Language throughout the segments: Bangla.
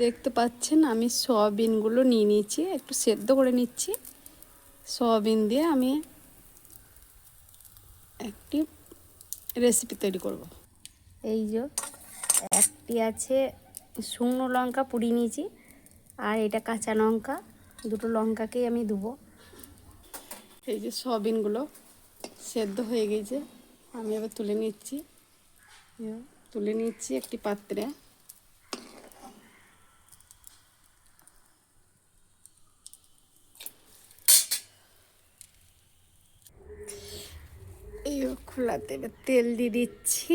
দেখতে পাচ্ছেন আমি সয়াবিনগুলো নিয়ে নিয়েছি একটু সেদ্ধ করে নিচ্ছি। সয়াবিন দিয়ে আমি একটি রেসিপি তৈরি করব। এই যে একটি আছে শুকনো লঙ্কা পুড়িয়ে নিয়েছি আর এটা কাঁচা লঙ্কা দুটো লঙ্কাকেই আমি দেবো। এই যে সয়াবিনগুলো সেদ্ধ হয়ে গেছে আমি এবার তুলে নিচ্ছি। তুলে নিচ্ছি একটি পাত্রে। এই খোলাতে এবার তেল দিয়ে দিচ্ছি।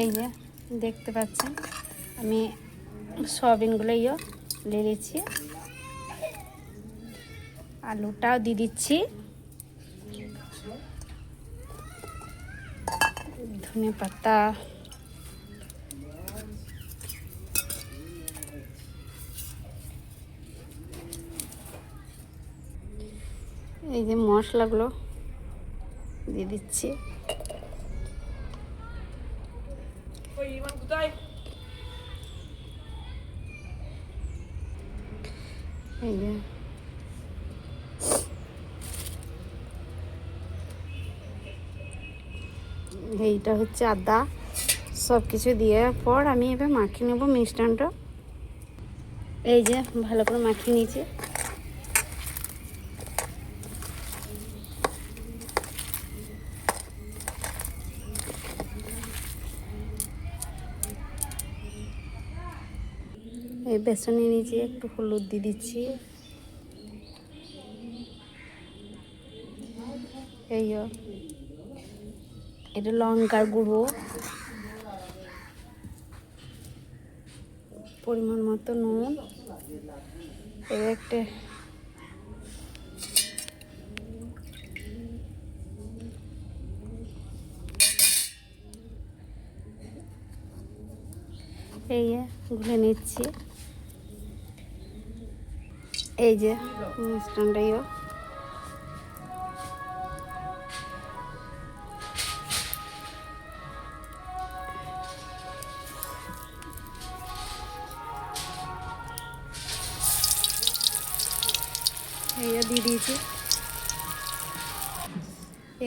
এই যে, দেখতে পাচ্ছেন? আমি সয়াবিনগুলো ইয়ে দিয়ে দিচ্ছি। আলুটাও দিয়ে দিচ্ছি। ধনে পাতা এই যে মশলাগুলো দিয়ে দিচ্ছি। এই যে। এইটা হচ্ছে আদা। সব কিছু দেওয়ার পর আমি এবার মাখিয়ে নেব মিষ্টানটা এই যে, ভালো করে মাখিয়ে নিয়েছি। এই বেসনে নিচে একটু হলুদ দিয়ে দিচ্ছি। এই এটা লঙ্কার গুঁড়ো। পরিমাণ মতো নুন। এবার একটা এই গুলে নিচ্ছি। এই যে মিষ্টানটাইও এই যে দিয়ে দিয়েছি।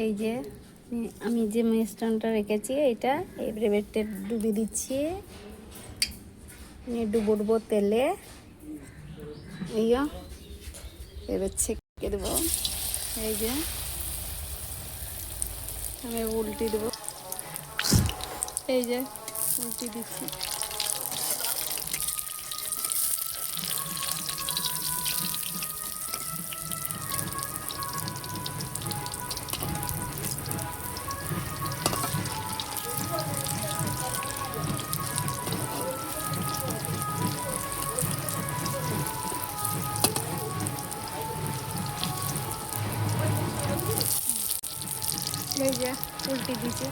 এই যে, আমি যে মিষ্টানটা রেখেছি এটা এই বেডটা ডুবিয়ে দিচ্ছি। ডুবো ডুবো তেলে। এই এবার ছেঁকে দেবো। এই যে আমি উল্টি দেবো। এই যে উল্টি দিচ্ছি। যে উল্টি দিচ্ছি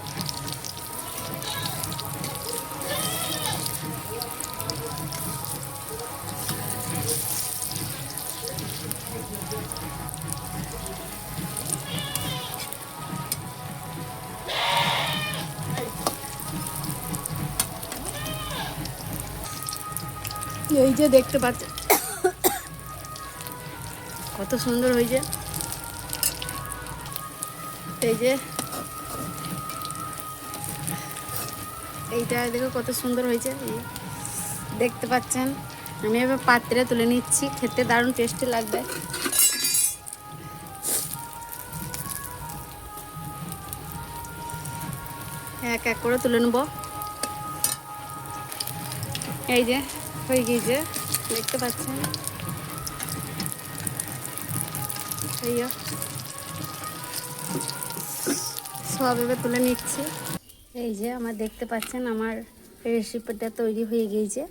এই যে দেখতে পাচ্ছেন কত সুন্দর হয়েছে। এই যে এইটা দেখো কত সুন্দর হয়েছে। দেখতে পাচ্ছেন? আমি এবার পাত্রে তুলে নিচ্ছি, খেতে দারুণ টেস্টি লাগবে। এক এক করে তুলে নেব। এই যে, হয়ে গিয়েছে, দেখতে পাচ্ছেন? সব এবার তুলে নিচ্ছি। এই যে আমার দেখতে পাচ্ছেন আমার রেসিপিটা তৈরি হয়ে গিয়েছে।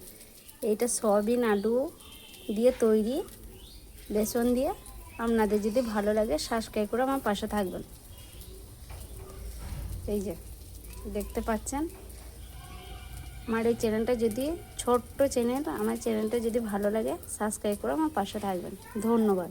এইটা সয়াবিন আলু দিয়ে তৈরি, বেসন দিয়ে। আপনাদের যদি ভালো লাগে সাবস্ক্রাইব করে আমার পাশে থাকবেন। এই যে, দেখতে পাচ্ছেন? আমার এই চ্যানেলটা যদি ছোট্ট চ্যানেল আমার চ্যানেলটা যদি ভালো লাগে সাবস্ক্রাইব করে আমার পাশে থাকবেন। ধন্যবাদ।